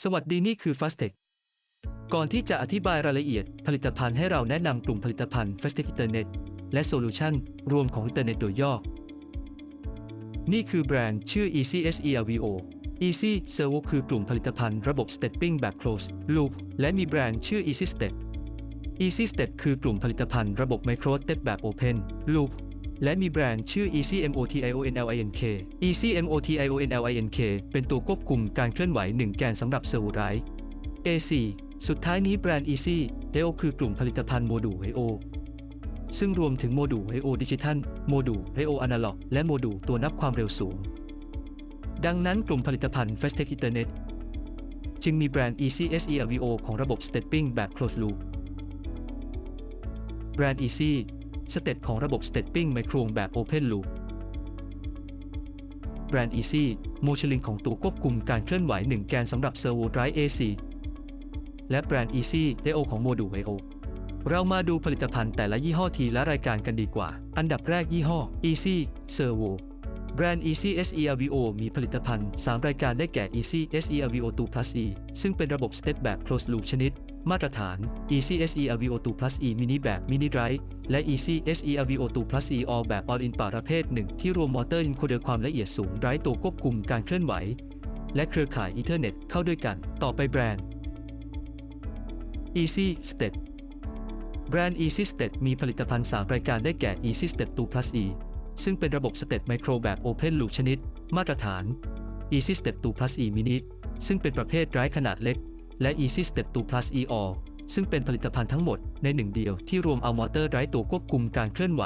สวัสดีนี่คือ Fastech ก่อนที่จะอธิบายรายละเอียด ผลิตภัณฑ์ให้เราแนะนำกลุ่มผลิตภัณฑ์ Fastech Internet และ Solution รวมของอินเทอร์เน็ตโดยย่อ นี่คือแบรนด์ชื่อ Easy SERVO Easy Servo คือกลุ่มผลิตภัณฑ์ระบบ Stepping แบบ Close Loop และมีแบรนด์ชื่อ Easy Step Easy Step คือกลุ่มผลิตภัณฑ์ระบบ Micro Step แบบ Open Loop และมีแบรนด์ชื่อ Easy MOTIONLINK Easy MOTIONLINK เป็นตัวควบคุมการเคลื่อนไหว 1 แกนสำหรับเซอร์ไวไร AC สุดท้ายนี้แบรนด์ Easy EO คือกลุ่มผลิตภัณฑ์โมดูล I/O ซึ่งรวมถึงโมดูล I/O ดิจิทัล โมดูล I/O อนาล็อก และโมดูลตัวนับความเร็วสูง ดังนั้นกลุ่มผลิตภัณฑ์ Fastech Internet จึงมีแบรนด์ Easy SERVO ของระบบ Stepping แบบ Closed Loop แบรนด์ Easy สเต็ปของระบบสเตตปิ้งไมโครแบบ Open Loop แบรนด์ Easy โมชลิงของตัวควบคุมการเคลื่อนไหว 1 แกนสำหรับ Servo Drive AC และแบรนด์ Easy DO ของโมดูล I/O เรามาดูผลิตภัณฑ์แต่ละยี่ห้อทีละรายการกันดีกว่า อันดับแรกยี่ห้อ Easy Servo แบรนด์ Easy SERVO มีผลิตภัณฑ์ 3 รายการได้แก่ Easy SERVO 2 Plus E ซึ่งเป็นระบบ Step แบบ Closed Loop ชนิด มาตรฐาน Easy SERVO 2 Plus E Mini แบบ Mini Drive และ Easy SERVO 2 Plus E All แบบ All In ประเภทหนึ่งที่รวมมอเตอร์ encoder ความละเอียดสูงไร้ตัวควบคุมการเคลื่อนไหว และเครือข่ายอีเทอร์เน็ตเข้าด้วยกัน ต่อไปแบรนด์ Easy Step แบรนด์ Easy Step มีผลิตภัณฑ์ 3 รายการได้แก่ Easy Step 2 Plus E ซึ่งเป็นระบบ Step Micro แบบ Open Loop ชนิด มาตรฐาน Easy Step 2 Plus E Mini ซึ่งเป็นประเภทไร้ขนาดเล็ก และ Easy Step 2 Plus E All ซึ่งเป็นผลิตภัณฑ์ทั้งหมดในหนึ่งเดียวที่รวมเอามอเตอร์ไร้ตัวควบคุมการเคลื่อนไหว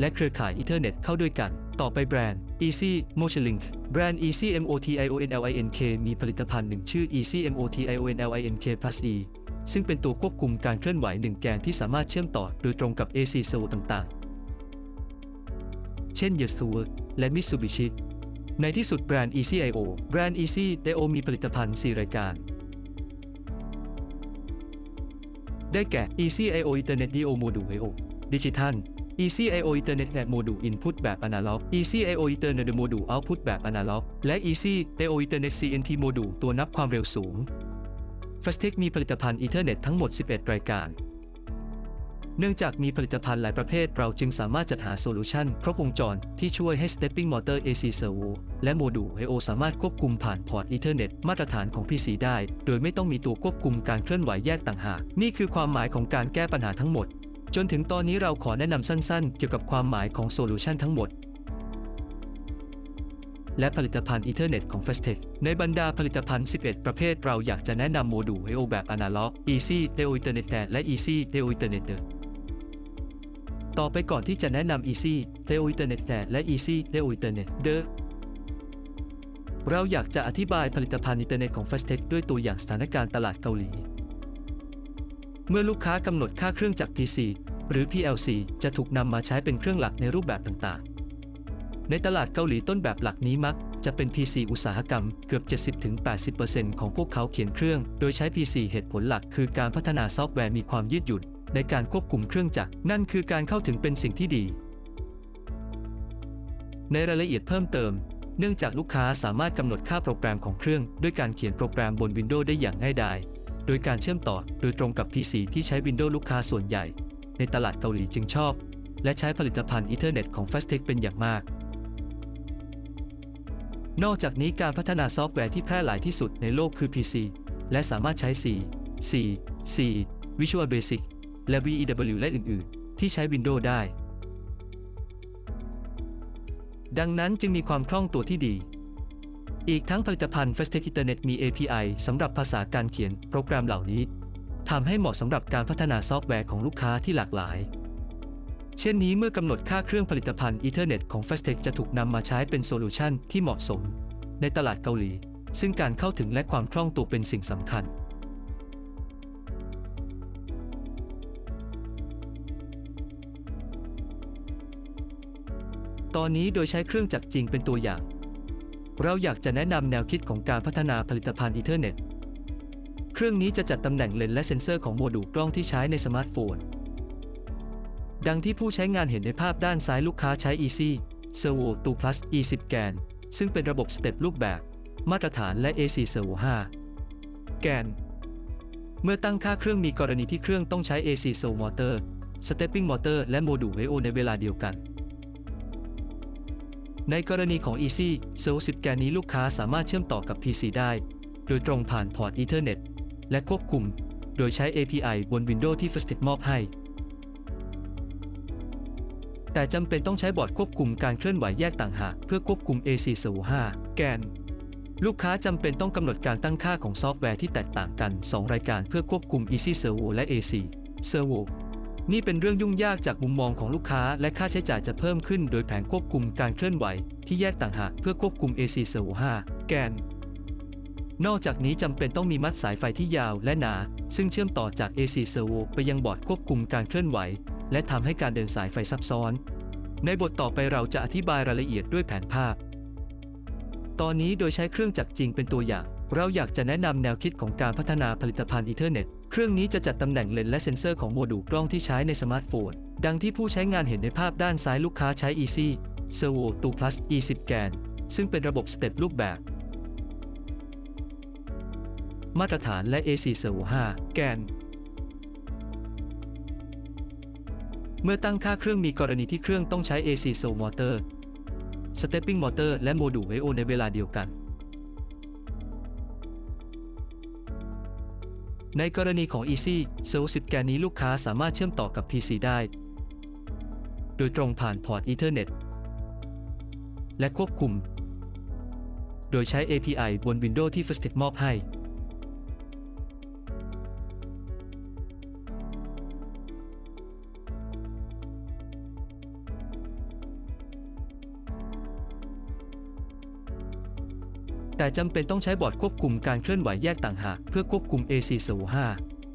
และเครือข่ายอีเทอร์เน็ตเข้าด้วยกัน ต่อไปแบรนด์ Easy Motion Link แบรนด์ Easy MOTIONLINK มีผลิตภัณฑ์หนึ่งชื่อ Easy MOTIONLINK Plus E ซึ่งเป็นตัวควบคุมการเคลื่อนไหวหนึ่งแกนที่สามารถเชื่อมต่อโดยตรงกับ AC servo ต่างๆ เช่น Yasuo และ Mitsubishi ในที่สุดแบรนด์ Easy IO แบรนด์ Easy IO มีผลิตภัณฑ์ 4 รายการ ได้แก่ Easy IO Ethernet Dio Module IO ดิจิทัล Easy IO Ethernet NAT Module Input แบบ Analog Easy IO Ethernet Module Output แบบ Analog และ Easy IO Ethernet CNT Module ตัวนับความเร็วสูง f a s t e c มีผลิตภัณฑ์ Ethernet ทั้งหมด 11 รายการ เนื่องจากมีผลิตภัณฑ์หลายประเภท เราจึงสามารถจัดหาโซลูชันครบวงจร ที่ช่วยให้ Stepping Motor AC Servo และโมดูล I/O สามารถควบคุมผ่านพอร์ต Ethernet มาตรฐานของ PC ได้ โดยไม่ต้องมีตัวควบคุมการเคลื่อนไหวแยกต่างหาก นี่คือความหมายของการแก้ปัญหาทั้งหมด จนถึงตอนนี้เราขอแนะนำสั้นๆ เกี่ยวกับความหมายของโซลูชันทั้งหมดและผลิตภัณฑ์ Ethernet ของ Fastech ในบรรดาผลิตภัณฑ์ 11 ประเภท เราอยากจะแนะนำโมดูล I/O แบบ Analog Easy DO Ethernet และ Easy DO Ethernet NET ต่อไปก่อนที่จะแนะนำ Easy DO Ethernet NAT และ Easy DO Ethernet D เราอยากจะอธิบายผลิตภัณฑ์อินเทอร์เน็ตของ Fastech ด้วยตัวอย่างสถานการณ์ตลาดเกาหลี เมื่อลูกค้ากำหนดค่าเครื่องจาก PC หรือ PLC จะถูกนำมาใช้เป็นเครื่องหลักในรูปแบบต่างๆ ในตลาดเกาหลีต้นแบบหลักนี้มัก จะเป็น PC อุตสาหกรรมเกือบ 70-80%ของพวกเขาเขียนเครื่อง โดยใช้ PC เหตุผลหลักคือการพัฒนาซอฟต์แวร์มีความยืดหยุ่น ในการควบคุมเครื่องจักร นั่นคือการเข้าถึงเป็นสิ่งที่ดี ในรายละเอียดเพิ่มเติม เนื่องจากลูกค้าสามารถกำหนดค่าโปรแกรมของเครื่อง ด้วยการเขียนโปรแกรมบน Windows ได้อย่างง่ายดาย โดยการเชื่อมต่อโดยตรงกับ PC ที่ใช้ Windows ลูกค้าส่วนใหญ่ ในตลาดเกาหลีจึงชอบ และใช้ผลิตภัณฑ์ Ethernet ของ Fastech เป็นอย่างมากนอกจากนี้การพัฒนาซอฟต์แวร์ที่แพร่หลายที่สุดในโลกคือ PC และสามารถใช้ C C C Visual Basic และ VEW และอื่น ๆ ที่ใช้ Windows ได้ ดังนั้นจึงมีความคล่องตัวที่ดี อีกทั้งผลิตภัณฑ์ Fastech Internet มี API สำหรับภาษาการเขียนโปรแกรมเหล่านี้ทำให้เหมาะสำหรับการพัฒนาซอฟต์แวร์ของลูกค้าที่หลากหลาย เช่นนี้เมื่อกำหนดค่าเครื่องผลิตภัณฑ์ Ethernet ของ Fastech จะถูกนำมาใช้เป็นโซลูชันที่เหมาะสม ในตลาดเกาหลี ซึ่งการเข้าถึงและความคล่องตัวเป็นสิ่งสำคัญ ตอนนี้โดยใช้เครื่องจักรจริงเป็นตัวอย่าง เราอยากจะแนะนำแนวคิดของการพัฒนาผลิตภัณฑ์ Ethernet เน็ต เครื่องนี้จะจัดตำแหน่งเลนส์และเซ็นเซอร์ของโมดูลกล้องที่ใช้ในสมาร์ทโฟน ดังที่ผู้ใช้งานเห็นในภาพด้านซ้ายลูกค้าใช้ Easy Servo 2 Plus E10 แกน ซึ่งเป็นระบบสเต็ปรูปแบบ มาตรฐานและ AC Servo 5 แกน เมื่อตั้งค่าเครื่องมีกรณีที่เครื่องต้องใช้ AC Cell Motor Stepping Motor และโมดูล I/O ในเวลาเดียวกัน ในกรณีของ Easy Cell 10 แกนนี้ลูกค้าสามารถเชื่อมต่อกับ PC ได้ โดยตรงผ่านพอร์ต Ethernet และควบคุม โดยใช้ API บน Windows ที่ f a s t e c มอบให้ แต่จำเป็นต้องใช้บอร์ดควบคุมการเคลื่อนไหวแยกต่างหากเพื่อควบคุม AC Servo 5แกน ลูกค้าจำเป็นต้องกำหนดการตั้งค่าของซอฟต์แวร์ที่แตกต่างกัน 2 รายการเพื่อควบคุม Easy Servo และ AC Servo นี่เป็นเรื่องยุ่งยากจากมุมมองของลูกค้าและค่าใช้จ่ายจะเพิ่มขึ้นโดยแผงควบคุมการเคลื่อนไหว ที่แยกต่างหากเพื่อควบคุม AC Servo 5แกน นอกจากนี้จำเป็นต้องมีมัดสายไฟที่ยาวและหนา ซึ่งเชื่อมต่อจาก AC Servo ไปยังบอร์ดควบคุมการเคลื่อนไหว และทำให้การเดินสายไฟซับซ้อน ในบทต่อไปเราจะอธิบายรายละเอียดด้วยแผนภาพ ตอนนี้โดยใช้เครื่องจักรจริงเป็นตัวอย่าง เราอยากจะแนะนำแนวคิดของการพัฒนาผลิตภัณฑ์ Ethernet เครื่องนี้จะจัดตำแหน่งเลนส์และเซ็นเซอร์ของโมดูลกล้องที่ใช้ในสมาร์ทโฟน ดังที่ผู้ใช้งานเห็นในภาพด้านซ้ายลูกค้าใช้ Easy Servo 2 Plus E10 แกน ซึ่งเป็นระบบสเต็ปรูปแบบ มาตรฐานและ AC Servo 5 แกน เมื่อตั้งค่าเครื่องมีกรณีที่เครื่องต้องใช้ AC Cell Motor Stepping Motor และโมดูล I/O ในเวลาเดียวกัน ในกรณีของ Easy s e l l 10 แกนนี้ลูกค้าสามารถเชื่อมต่อกับ PC ได้ โดยตรงผ่านพอร์ต Ethernet และควบคุม โดยใช้ API บน Windows ที่ Fastech มอบให้ แต่จำเป็นต้องใช้บอร์ดควบคุมการเคลื่อนไหวแยกต่างหากเพื่อควบคุม AC Servo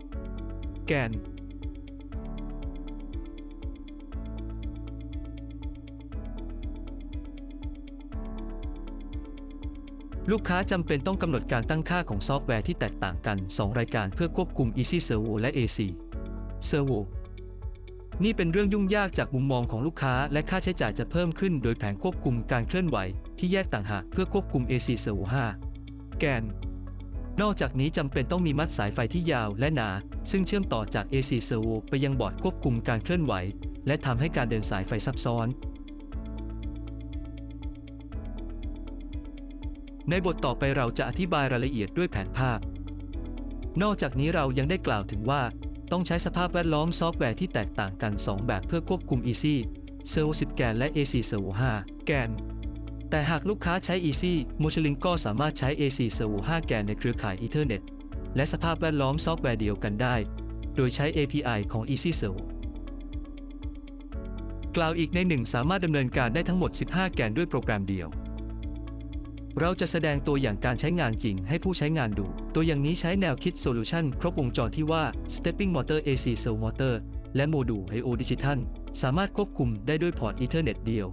5แกน ลูกค้าจำเป็นต้องกำหนดการตั้งค่าของซอฟต์แวร์ที่แตกต่างกัน 2 รายการเพื่อควบคุม Easy Servo และ AC Servo นี่เป็นเรื่องยุ่งยากจากมุมมองของลูกค้าและค่าใช้จ่ายจะเพิ่มขึ้นโดยแผงควบคุมการเคลื่อนไหว ที่แยกต่างหากเพื่อควบคุม AC Servo 5แกน นอกจากนี้จำเป็นต้องมีมัดสายไฟที่ยาวและหนา ซึ่งเชื่อมต่อจาก AC Servo ไปยังบอร์ดควบคุมการเคลื่อนไหว และทำให้การเดินสายไฟซับซ้อนในบทต่อไปเราจะอธิบายรายละเอียดด้วยแผนภาพ นอกจากนี้เรายังได้กล่าวถึงว่า ต้องใช้สภาพแวดล้อมซอฟต์แวร์ที่แตกต่างกัน 2 แบบเพื่อควบคุม Easy Servo 10 แกนและ AC Servo 5แกน แต่หากลูกค้าใช้ Easy m o t i l i n k ก็สามารถใช้ AC Servo 5แกนในเครือข่าย Ethernet และสภาพแวดล้อมซอฟต์แวร์เดียวกันได้ โดยใช้ API ของ Easy Servo กล่าวอีกในหนึ่งสามารถดำเนินการได้ทั้งหมด 15 แกนด้วยโปรแกรมเดียว เราจะแสดงตัวอย่างการใช้งานจริงให้ผู้ใช้งานดู ตัวอย่างนี้ใช้แนวคิดโซลูชันครบวงจรที่ว่า Stepping Motor AC Cell Motor และโมดูล I/O Digital สามารถควบคุมได้ด้วยพอร์ต Ethernet เดียว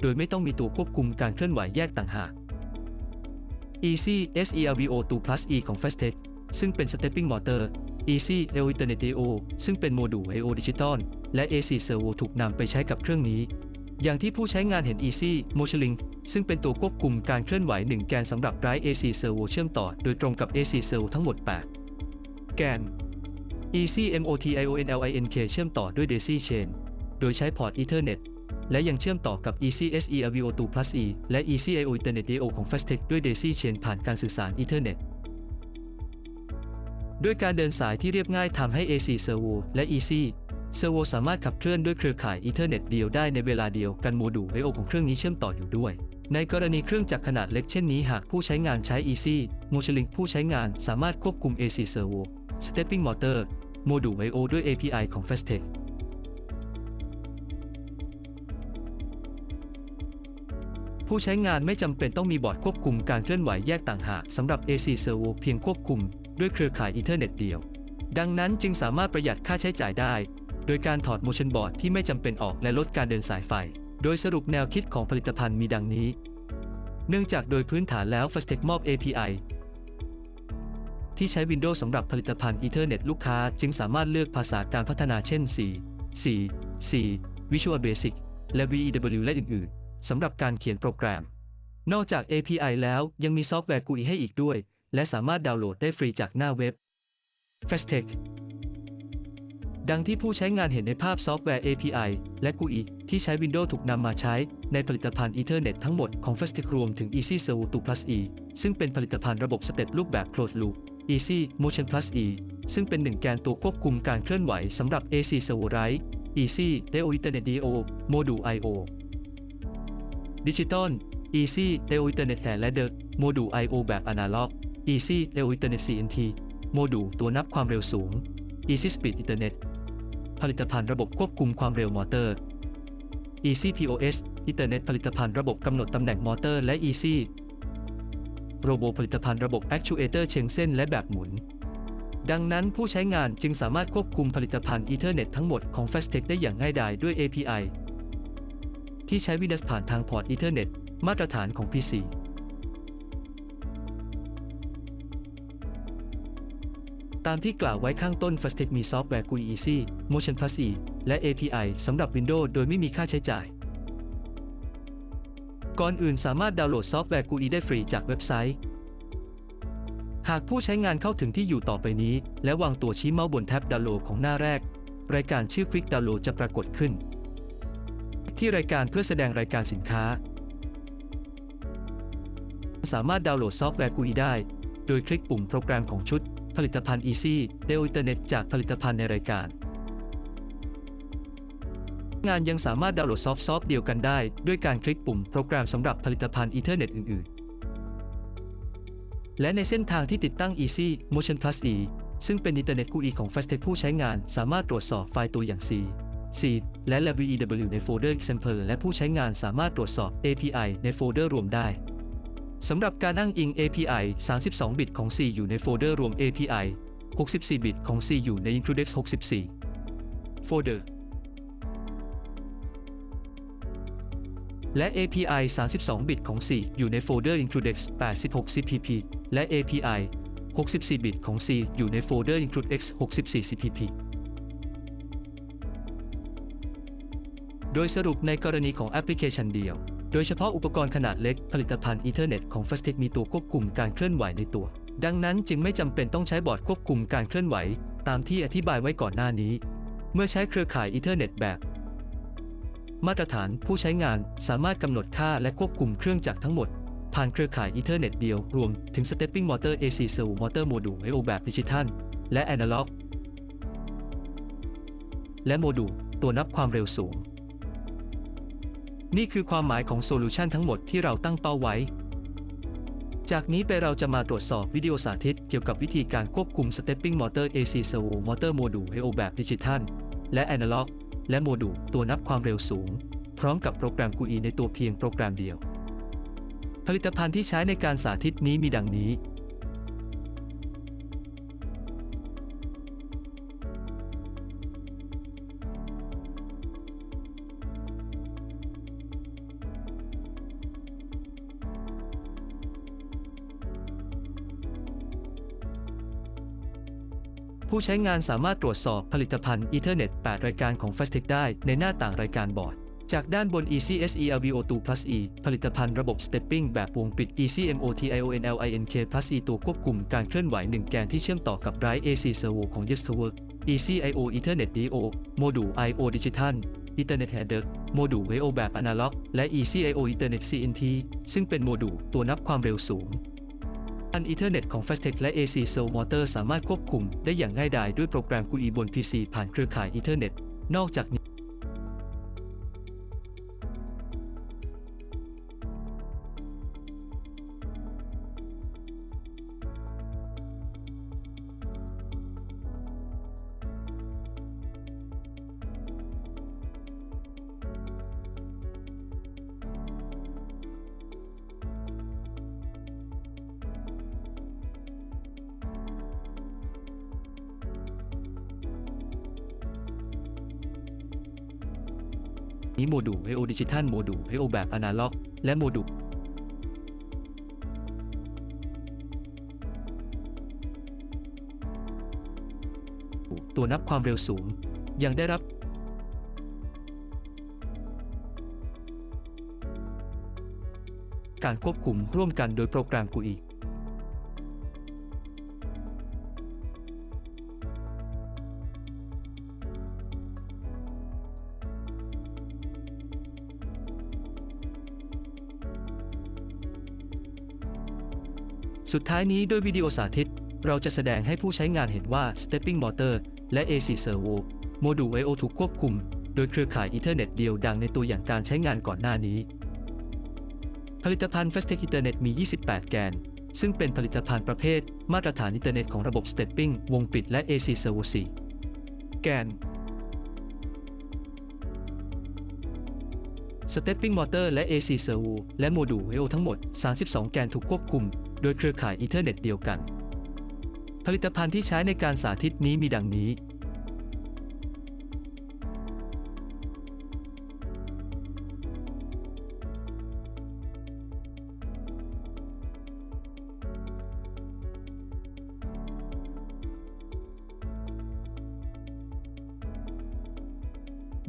โดยไม่ต้องมีตัวควบคุมการเคลื่อนไหวแยกต่างหาก Easy SERVO 2 Plus E ของ Fastech ซึ่งเป็น Stepping Motor Easy I/O Ethernet I/O ซึ่งเป็นโมดูล I/O Digital และ AC Servo ถูกนำไปใช้กับเครื่องนี้ อย่างที่ผู้ใช้งานเห็น Easy Motionlink ซึ่งเป็นตัวควบคุมการเคลื่อนไหว 1 แกนสำหรับไร้ AC Servo เชื่อมต่อ โดยตรงกับ AC Servo ทั้งหมด 8 แกน Easy MOTIONLINK เชื่อมต่อด้วย Daisy Chain โดยใช้พอร์ต Ethernet และยังเชื่อมต่อกับ Easy SERVO 2 Plus E และ Easy I/O Ethernet I/O ของ Fastech ด้วย Daisy Chain ผ่านการสื่อสาร Ethernet ด้วยการเดินสายที่เรียบง่ายทำให้ AC Servo และ Easy Servo สามารถขับเคลื่อนด้วยเครือข่าย Ethernet เน็ตเดียวได้ในเวลาเดียวกันโมดูล I/O ของเครื่องนี้เชื่อมต่ออยู่ด้วย ในกรณีเครื่องจักรขนาดเล็กเช่นนี้หากผู้ใช้งานใช้ Easy Motionlink ผู้ใช้งานสามารถควบคุม AC Servo Stepping Motor โมดูล I/O ด้วย API ของ Fastech ผู้ใช้งานไม่จำเป็นต้องมีบอร์ดควบคุมการเคลื่อนไหวแยกต่างหากสำหรับ AC Servo เพียงควบคุม ด้วยเครือข่าย Ethernet เดียว ดังนั้นจึงสามารถประหยัดค่าใช้จ่ายได้ โดยการถอด motion board ที่ไม่จำเป็นออกและลดการเดินสายไฟ โดยสรุปแนวคิดของผลิตภัณฑ์มีดังนี้ เนื่องจากโดยพื้นฐานแล้ว Fastech มอบ API ที่ใช้ Windows สำหรับผลิตภัณฑ์ Ethernet ลูกค้าจึงสามารถเลือกภาษาการพัฒนาเช่น C C C Visual Basic และ VEW และอื่น ๆ สำหรับการเขียนโปรแกรม นอกจาก API แล้วยังมีซอฟต์แวร์ GUI ให้อีกด้วย และสามารถดาวน์โหลดได้ฟรีจากหน้าเว็บ Fastech ดังที่ผู้ใช้งานเห็นในภาพซอฟต์แวร์ API และ GUI ที่ใช้ Windows ถูกนำมาใช้ในผลิตภัณฑ์ Ethernet ทั้งหมดของ Fastech รวมถึง Easy Servo 2 Plus E ซึ่งเป็นผลิตภัณฑ์ระบบสเต็ปรูปแบบ Closed Loop Easy Motion Plus E ซึ่งเป็นหนึ่งแกนตัวควบคุมการเคลื่อนไหวสำหรับ AC Servo Write Easy Deo Ethernet DO Module I/O Digital Easy Deo Ethernet และ The Module I/O แบบ Analog Easy Deo Ethernet CNT โมดูลตัวนับความเร็วสูง Easy Speed Ethernet ผลิตภัณฑ์ระบบควบคุมความเร็วมอเตอร์ Easy POS Ethernet ผลิตภัณฑ์ระบบกำหนดตำแหน่งมอเตอร์และ Easy Robo ผลิตภัณฑ์ระบบ Actuator เชิงเส้นและแบบหมุน ดังนั้นผู้ใช้งานจึงสามารถควบคุมผลิตภัณฑ์ Ethernet ทั้งหมดของ Fastech ได้อย่างง่ายดายด้วย API ที่ใช้ Windows ผ่านทางพอร์ต Ethernet มาตรฐานของ PC ตามที่กล่าวไว้ข้างต้น Fastech มีซอฟต์แวร์ GUI Easy Motion Plus E และ API สำหรับ Windows โดยไม่มีค่าใช้จ่าย ก่อนอื่นสามารถดาวน์โหลดซอฟต์แวร์ GUI ได้ฟรีจากเว็บไซต์ หากผู้ใช้งานเข้าถึงที่อยู่ต่อไปนี้ และวางตัวชี้เมาส์บนแท็บดาวน์โหลดของหน้าแรก รายการชื่อ Quick Download จะปรากฏขึ้น ที่รายการเพื่อแสดงรายการสินค้า สามารถดาวน์โหลดซอฟต์แวร์ GUI ได้ โดยคลิกปุ่มโปรแกรมของชุด ผลิตภัณฑ์ Easy Deo Internet จากผลิตภัณฑ์ในรายการ งานยังสามารถดาวน์โหลดซอฟต์ซอฟต์เดียวกันได้ ด้วยการคลิกปุ่มโปรแกรมสำหรับผลิตภัณฑ์ Ethernet อื่น ๆ และในเส้นทางที่ติดตั้ง Easy Motion Plus E ซึ่งเป็น Ethernet GUI ของ Fastech ผู้ใช้งานสามารถตรวจสอบไฟล์ตัวอย่าง C C และ LabVEW ในโฟลเดอร์ Example และผู้ใช้งานสามารถตรวจสอบ API ในโฟลเดอร์รวมได้ สำหรับการอ้างอิง API 32 บิตของ C อยู่ในโฟลเดอร์รวม API 64 บิตของ C อยู่ใน Includex 64 โฟลเดอร์ และ API 32 บิตของ C อยู่ในโฟลเดอร์ Includex 86 CPP และ API 64 บิตของ C อยู่ในโฟลเดอร์ Includex 64 CPP โดยสรุปในกรณีของแอปพลิเคชันเดียว โดยเฉพาะอุปกรณ์ขนาดเล็กผลิตภัณฑ์ Ethernet ของ f a s t e c มีตัวควบคุมการเคลื่อนไหวในตัว ดังนั้นจึงไม่จำเป็นต้องใช้บอร์ดควบคุมการเคลื่อนไหว ตามที่อธิบายไว้ก่อนหน้านี้ เมื่อใช้เครือข่าย Ethernet แบบ มาตรฐานผู้ใช้งานสามารถกำหนดค่าและควบคุมเครื่องจักรทั้งหมด ผ่านเครือข่าย Ethernet เดียวรวมถึง Stepping Motor AC Servo Motor Module I/O แบบดิจิทัลและ Analog และโมดูลตัวนับความเร็วสูง นี่คือความหมายของโซลูชันทั้งหมดที่เราตั้งเป้าไว้ จากนี้ไปเราจะมาตรวจสอบวิดีโอสาธิตเกี่ยวกับวิธีการควบคุม Stepping Motor AC Servo Motor Module I/O แบบดิจิทัล และ Analog และโมดูลตัวนับความเร็วสูง พร้อมกับโปรแกรม GUI ในตัวเพียงโปรแกรมเดียว ผลิตภัณฑ์ที่ใช้ในการสาธิตนี้มีดังนี้ ผู้ใช้งานสามารถตรวจสอบผลิตภัณฑ์ Ethernet 8รายการของ f a s t e c ได้ในหน้าต่างรายการบอร์ด จากด้านบน Easy SELVO2 Plus E ผลิตภัณฑ์ระบบ Stepping แบบวงปิด Easy MOTIONLINK Plus E ตัวควบคุมการเคลื่อนไหว 1 แกนที่เชื่อมต่อกับ Drive AC Servo ของ Yesterwork Easy IO Ethernet DO โมดูล IO Digital Ethernet Header โมดูล I/O แบบ Analog และ Easy IO Ethernet CNT ซึ่งเป็นโมดูลตัวนับความเร็วสูง อันอีเทอร์เน็ตของ Fastech และ AC s o l Motor สามารถควบคุมได้อย่างง่ายดายด้วยโปรแกรม GUI บน PC ผ่านเครือข่ายอีเทอร์เน็ต นอกจากนี้ นี้โมดูล I/O Digital โมดูล I/O แบบ Analog และโมดูลตัวนับความเร็วสูง ยังได้รับกการควบคุมร่วมกันโดยโปรแกรม GUI สุดท้ายนี้โดยวิดีโอสาธิต เราจะแสดงให้ผู้ใช้งานเห็นว่า Stepping Motor และ AC Servo โมดูล I/O ถูกควบคุม โดยเครือข่ายอินเทอร์เน็ตเดียวดังในตัวอย่างการใช้งานก่อนหน้านี้ ผลิตภัณฑ์ Fastech Internet มี 28 แกน ซึ่งเป็นผลิตภัณฑ์ประเภท มาตรฐานอินเทอร์เน็ตของระบบ Stepping วงปิดและ AC Servo 4แกน Stepping Motor และ AC Servo และโมดูล I/O ทั้งหมด 32 แกนถูกควบคุม โดยเครือข่ายอินเทอร์เน็ตเดียวกัน ผลิตภัณฑ์ที่ใช้ในการสาธิตนี้มีดังนี้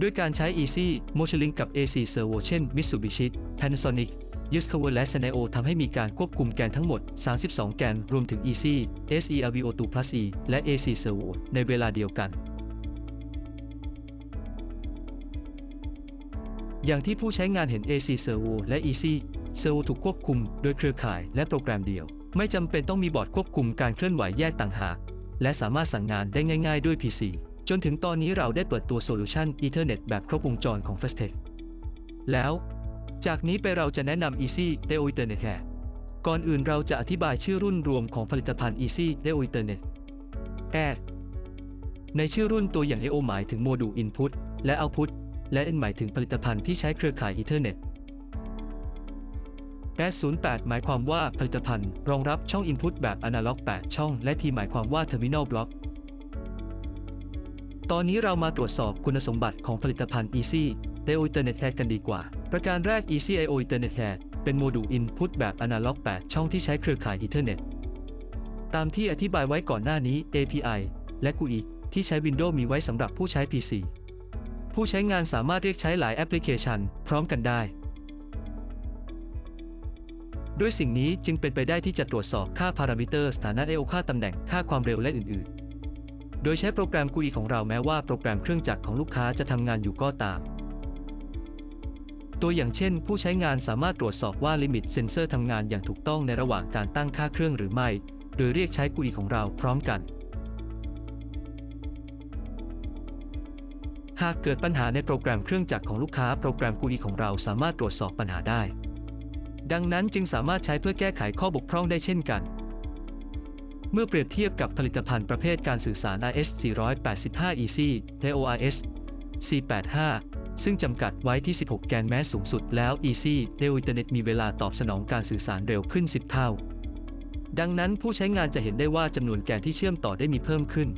ด้วยการใช้ Easy Motionlink กับ AC Servo เช่น Mitsubishi Panasonic y u s c o v e r และ Sanyo ทำให้มีการควบคุมแกนทั้งหมด 32 แกน รวมถึง Easy SERVO2 Plus E และ AC Servo ในเวลาเดียวกัน อย่างที่ผู้ใช้งานเห็น AC Servo และ Easy Servo ถูกควบคุมโดยเครือข่ายและโปรแกรมเดียว ไม่จำเป็นต้องมีบอร์ดควบคุมการเคลื่อนไหวแยกต่างหากและสามารถสั่งงานได้ง่าย ๆ ด้วย PC จนถึงตอนนี้เราได้เปิดตัวโซลูชัน Ethernet แบบครบวงจรของ Fastech แล้ว จากนี้ไปเราจะแนะนำ Easy Deo Ethernet Care ก่อนอื่นเราจะอธิบายชื่อรุ่นรวมของผลิตภัณฑ์ Easy Deo Ethernet Air ในชื่อรุ่นตัวอย่าง AO หมายถึงโมดูล Input และ Output และ N หมายถึงผลิตภัณฑ์ที่ใช้เครือข่าย Ethernet 808 หมายความว่าผลิตภัณฑ์ รองรับช่อง Input แบบ Analog 8 ช่อง และ T หมายความว่า Terminal Block ตอนนี้เรามาตรวจสอบคุณสมบัติของผลิตภัณฑ์ Easy IO Ethernet Care กันดีกว่า ประการแรก Easy IO Ethernet Care เป็นโมดูล Input แบบ Analog 8ช่องที่ใช้เครือข่าย Ethernet ตามที่อธิบายไว้ก่อนหน้านี้ API และ GUI ที่ใช้ Windows มีไว้สำหรับผู้ใช้ PC ผู้ใช้งานสามารถเรียกใช้หลายแอปพลิเคชัน พร้อมกันได้ด้วยสิ่งนี้จึงเป็นไปได้ที่จะตรวจสอบค่าพารามิเตอร์สถานะ I/O ค่าตำแหน่ง ค่าความเร็วและอื่นๆ โดยใช้โปรแกรม GUI ของเราแม้ว่าโปรแกรมเครื่องจักรของลูกค้าจะทำงานอยู่ก็ตาม ตัวอย่างเช่น ผู้ใช้งานสามารถตรวจสอบว่าลิมิตเซนเซอร์ทำงานอย่างถูกต้องในระหว่างการตั้งค่าเครื่องหรือไม่ โดยเรียกใช้ GUI ของเราพร้อมกัน หากเกิดปัญหาในโปรแกรมเครื่องจักรของลูกค้าโปรแกรม GUI ของเราสามารถตรวจสอบปัญหาได้ ดังนั้นจึงสามารถใช้เพื่อแก้ไขข้อบกพร่องได้เช่นกัน เมื่อเปรียบเทียบกับผลิตภัณฑ์ประเภทการสื่อสาร RS 485 EC และ ORS C85 ซึ่งจำกัดไว้ที่ 16 แกนแม้สูงสุดแล้ว EC เรอินเทอร์เน็ตมีเวลาตอบสนองการสื่อสารเร็วขึ้น 10 เท่า ดังนั้นผู้ใช้งานจะเห็นได้ว่าจำนวนแกนที่เชื่อมต่อได้มีเพิ่มขึ้น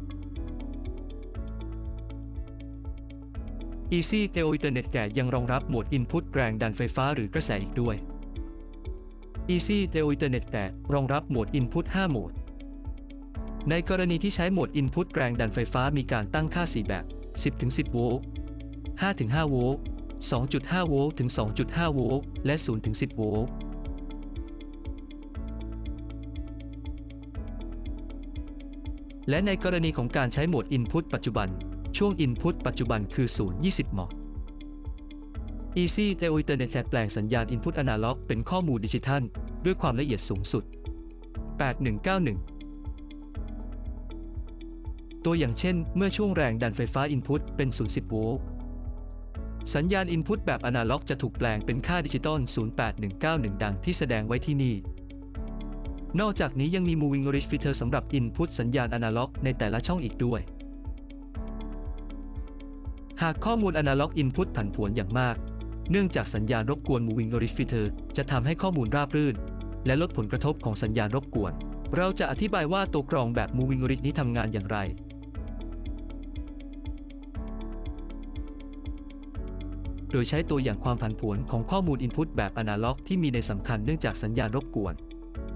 Easy Theo Ethernet แก่ยังรองรับโหมด Input แรงดันไฟฟ้าหรือกระแสอีกด้วย Easy Theo Ethernet แก่รองรับโหมด Input 5โหมด ในกรณีที่ใช้โหมด Input แรงดันไฟฟ้ามีการตั้งค่า 4 แบบ 10-10 โวลต์5-5 โวลต์2.5 โวลต์ถึง 2.5 โวลต์และ 0-10 โวลต์และในกรณีของการใช้โหมด Input ปัจจุบัน ช่วง Input ปัจจุบันคือ 0-20 หมาะ Easy Theo Ethernet แปลงสัญญาณ Input Analog เป็นข้อมูลดิจิทัล ด้วยความละเอียดสูงสุด 8191 ตัวอย่างเช่น เมื่อช่วงแรงดันไฟฟ้า Input เป็น 010 โวลต์ สัญญาณ Input แบบ Analog จะถูกแปลงเป็นค่าดิจิตอล 08191 ดังที่แสดงไว้ที่นี่ นอกจากนี้ยังมี Moving Ridge Filter สำหรับ Input สัญญาณ Analog ในแต่ละช่องอีกด้วย หากข้อมูล Analog Input ผันผวนอย่างมาก เนื่องจากสัญญาณรบกวน Moving Ridge Filter จะทำให้ข้อมูลราบรื่น และลดผลกระทบของสัญญาณรบกวนเราจะอธิบายว่าตัวกรองแบบ Moving Ridge นี้ทำงานอย่างไร โดยใช้ตัวอย่างความผันผวนของข้อมูล Input แบบ Analog ที่มีในสำคัญเนื่องจากสัญญาณรบกวน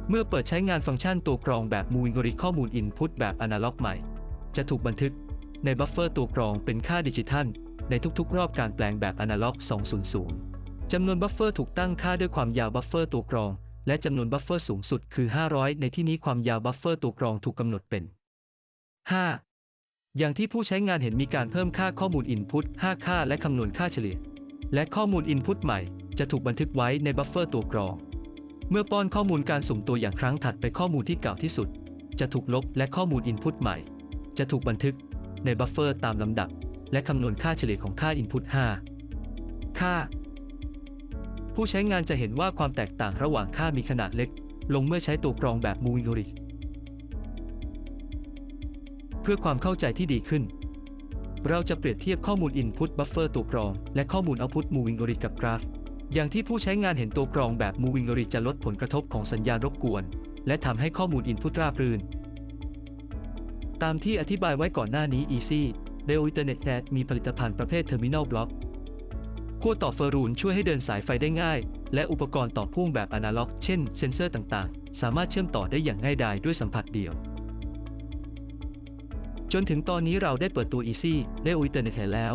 เมื่อเปิดใช้งานฟังก์ชันตัวกรองแบบ Moving r i ข้อมูล Input แบบ Analog ใหม่ จะถูกบันทึกในบัฟเฟอร์ตัวกรองเป็นค่าดิจิทัล ในทุกๆ รอบการแปลงแบบ Analog 200 จำนวนบัฟเฟอร์ถูกตั้งค่าด้วยความยาวบัฟเฟอร์ตัวกรอง และจำนวนบัฟเฟอร์สูงสุดคือ 500 ในที่นี้ความยาวบัฟเฟอร์ตัวกรองถูกกำหนดเป็น 5 อย่างที่ผู้ใช้งานเห็นมีการเพิ่มค่าข้อมูล Input 5ค่าและคำนวณค่าเฉลี่ย และข้อมูล Input ใหม่จะถูกบันทึกไว้ในบัฟเฟอร์ตัวกรอง เมื่อป้อนข้อมูลการสุ่มตัวอย่างครั้งถัดไปข้อมูลที่เก่าที่สุด จะถูกลบและข้อมูล Input ใหม่ จะถูกบันทึกในบัฟเฟอร์ตามลำดับ และคำนวณค่าเฉลี่ยของค่า Input 5ค่า ผู้ใช้งานจะเห็นว่าความแตกต่างระหว่างค่ามีขนาดเล็ก ลงเมื่อใช้ตัวกรองแบบ Moving Logic เพื่อความเข้าใจที่ดีขึ้น เราจะเปรียบเทียบข้อมูล Input Buffer ตัวกรอง และข้อมูล Output Moving Logic กับกราฟ อย่างที่ผู้ใช้งานเห็นตัวกรองแบบ Moving Logic จะลดผลกระทบของสัญญาณรบกวน และทำให้ข้อมูล Input ราบรื่น ตามที่อธิบายไว้ก่อนหน้านี้ Easy Leo Ethernet CAT มีผลิตภัณฑ์ประเภท Terminal Block ขั้วต่อเฟอรูนช่วยให้เดินสายไฟได้ง่าย และอุปกรณ์ต่อพ่วงแบบอนาล็อก เช่น เซนเซอร์ต่างๆ สามารถเชื่อมต่อได้อย่างง่ายดายด้วยสัมผัสเดียว จนถึงตอนนี้เราได้เปิดตัว Easy Leo Ethernet แล้ว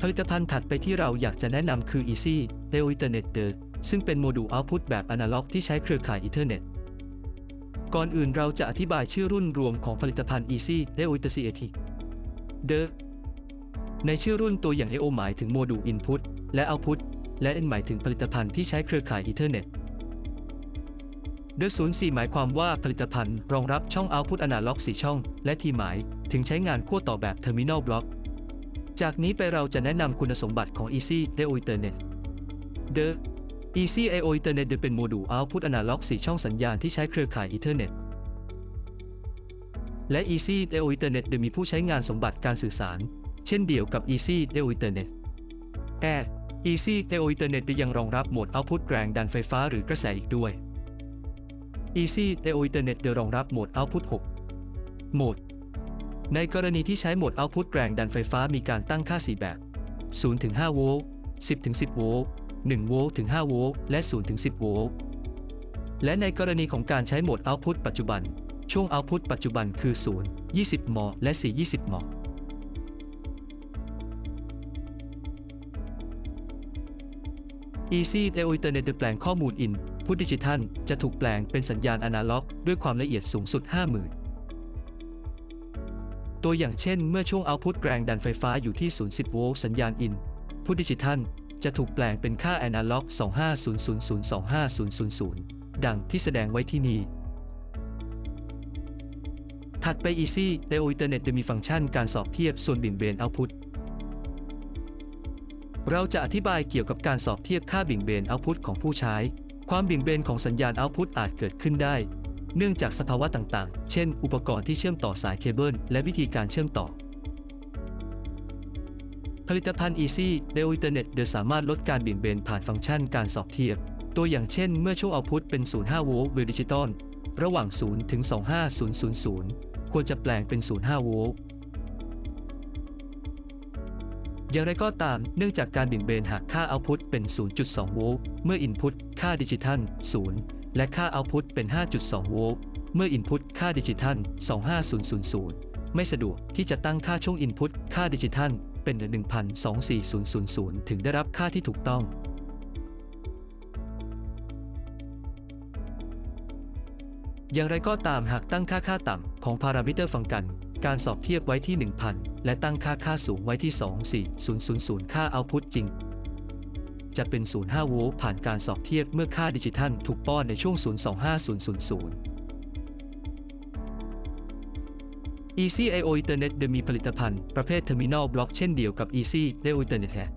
ผลิตภัณฑ์ถัดไปที่เราอยากจะแนะนำคือ Easy Leo Ethernet D ซึ่งเป็นโมดูล Output แบบอนาล็อกที่ใช้เครือข่าย Ethernet ก่อนอื่นเราจะอธิบายชื่อรุ่นรวมของผลิตภัณฑ์ Easy Leo Ethernet D ในชื่อรุ่นตัวอย่าง AO หมายถึงโมดูล Input และ Output และ N หมายถึงผลิตภัณฑ์ที่ใช้เครือข่าย Ethernet โดย04หมายความว่าผลิตภัณฑ์รองรับช่อง Output Analog 4ช่อง และ T หมาย ถึงใช้งานขั้วต่อแบบ Terminal Block จากนี้ไปเราจะแนะนำคุณสมบัติของ Easy AO Ethernet The Easy AO Ethernet เป็นโมดูล Output Analog 4ช่องสัญญาณที่ใช้เครือข่าย Ethernet และ Easy AO Ethernet มีผู้ใช้งานสมบัติการสื่อสาร เช่นเดียวกับ Easy AO Ethernet แต่ Easy AO Ethernet ยังรองรับโหมด Output แรงดันไฟฟ้าหรือกระแสอีกด้วย Easy AO Ethernet รองรับโหมด Output 6 โหมด ในกรณีที่ใช้โหมด Output แรงดันไฟฟ้ามีการตั้งค่า 4 แบบ0ถึง5โวลต์ 10ถึง10 โวลต์ 1 โวลต์ถึง 5 โวลต์ และ0ถึง10 โวลต์ และในกรณีของการใช้โหมด Output ปัจจุบัน ช่วง Output ปัจจุบันคือ 0 20 ม และ 4 20 มอ Easy AO Ethernet แปลงข้อมูล In พุทดิจิทัล จะถูกแปลงเป็นสัญญาณอนาล็อก ด้วยความละเอียดสูงสุด 50,000 ตัวอย่างเช่น เมื่อช่วง Output แรงดันไฟฟ้าอยู่ที่ 0 10 โวลต์สัญญาณ In พุทดิจิทัล จะถูกแปลงเป็นค่าอนาล็อก 25000-25000ดังที่แสดงไว้ที่นี่ถัดไป Easy AO Ethernet จะมีฟังก์ชันการสอบเทียบส่วนบิ่งเบน Output เราจะอธิบายเกี่ยวกับการสอบเทียบค่าบิ่งเบน Output ของผู้ใช้ ความเบิ่ยงเบนของสัญญาณ Output อาจเกิดขึ้นได้ เนื่องจากสภาวะต่างๆ เช่น อุปกรณ์ที่เชื่อมต่อสายเคเบิลและวิธีการเชื่อมต่อ ผลิตภัณฑ์ Easy Leo Ethernet เดสามารถลดการเบิ่ยงเบนผ่านฟังก์ชันการสอบเทียบ ตัวอย่างเช่น เมื่อช่วง Output เป็น 0.5 โวลต์เวดิจิตอลระหว่าง 0 ถึง 25000 ควรจะแปลงเป็น 0.5 โวลต์ อย่างไรก็ตาม เนื่องจากการบิ่งเบนหากค่า Output เป็น 0.2 โวลต์ เมื่อ Input ค่าดิจิทัล 0 และค่า Output เป็น 5.2 โวลต์ เมื่อ Input ค่าดิจิทัล 25000 ไม่สะดวกที่จะตั้งค่าช่วง Input ค่าดิจิทัลเป็น 1,24000 ถึงได้รับค่าที่ถูกต้องอย่างไรก็ตามหากตั้งค่าค่าต่ำของพารามิเตอร์ฟังกัน การสอบเทียบไว้ที่ 1000 และตั้งค่าค่าสูงไว้ที่ 24000 ค่า Output จริง จะเป็น 0.5 โวลต์ผ่านการสอบเทียบเมื่อค่าดิจิทัลถูกป้อนในช่วง 0.25000 Easy IO Ethernet เดมีผลิตภัณฑ์ประเภท Terminal Block เช่นเดียวกับ Easy Leo Ethernet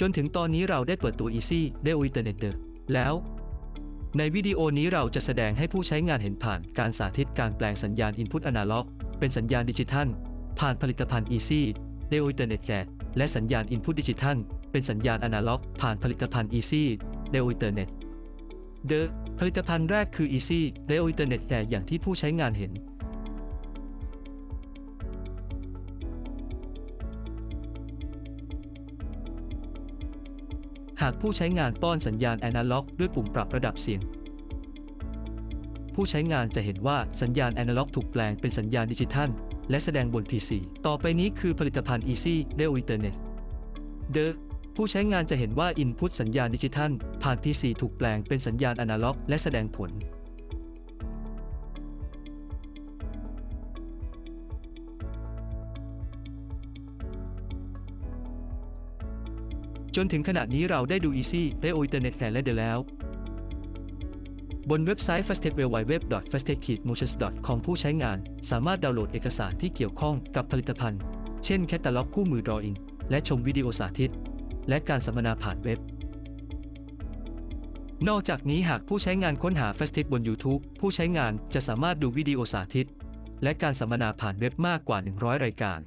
จนถึงตอนนี้เราได้เปิดตัว Easy Leo Ethernet แล้ว ในวิดีโอนี้เราจะแสดงให้ผู้ใช้งานเห็นผ่านการสาธิตการแปลงสัญญาณ Input Analog เป็นสัญญาณดิจิทัล ผ่านผลิตภัณฑ์ Easy Leo Ethernet CAT และสัญญาณ Input Digital เป็นสัญญาณอนาล็อก ผ่านผลิตภัณฑ์ Easy Leo Ethernet The ผลิตภัณฑ์แรกคือ Easy Leo Ethernet CAT อย่างที่ผู้ใช้งานเห็นากผู้ใช้งานป้อนสัญญาณแอนาล็อกด้วยปุ่มปรับระดับเสียง ผู้ใช้งานจะเห็นว่าสัญญาณแอนาล็อกถูกแปลงเป็นสัญญาณดิจิทัล และแสดงบน PC ต่อไปนี้คือผลิตภัณฑ์ Easy Leo Ethernet The ผู้ใช้งานจะเห็นว่า Input สัญญาณดิจิทัล ผ่าน PC ถูกแปลงเป็นสัญญาณอนาล็อก และแสดงผล จนถึงขณะนี้เราได้ดู Easy และ o Internet แต่และเดแล้ว บนเว็บไซต์ fastech www.fastech-motions.com ผู้ใช้งาน สามารถดาวน์โหลดเอกสารที่เกี่ยวข้องกับผลิตภัณฑ์ เช่นแคตตาล็อกคู่มือ Drawing และชมวิดีโอสาธิต และการสัมมนาผ่านเว็บ นอกจากนี้หากผู้ใช้งานค้นหา Fastech บน YouTube ผู้ใช้งานจะสามารถดูวิดีโอสาธิต และการสัมมนาผ่านเว็บมากกว่า 100 รายการ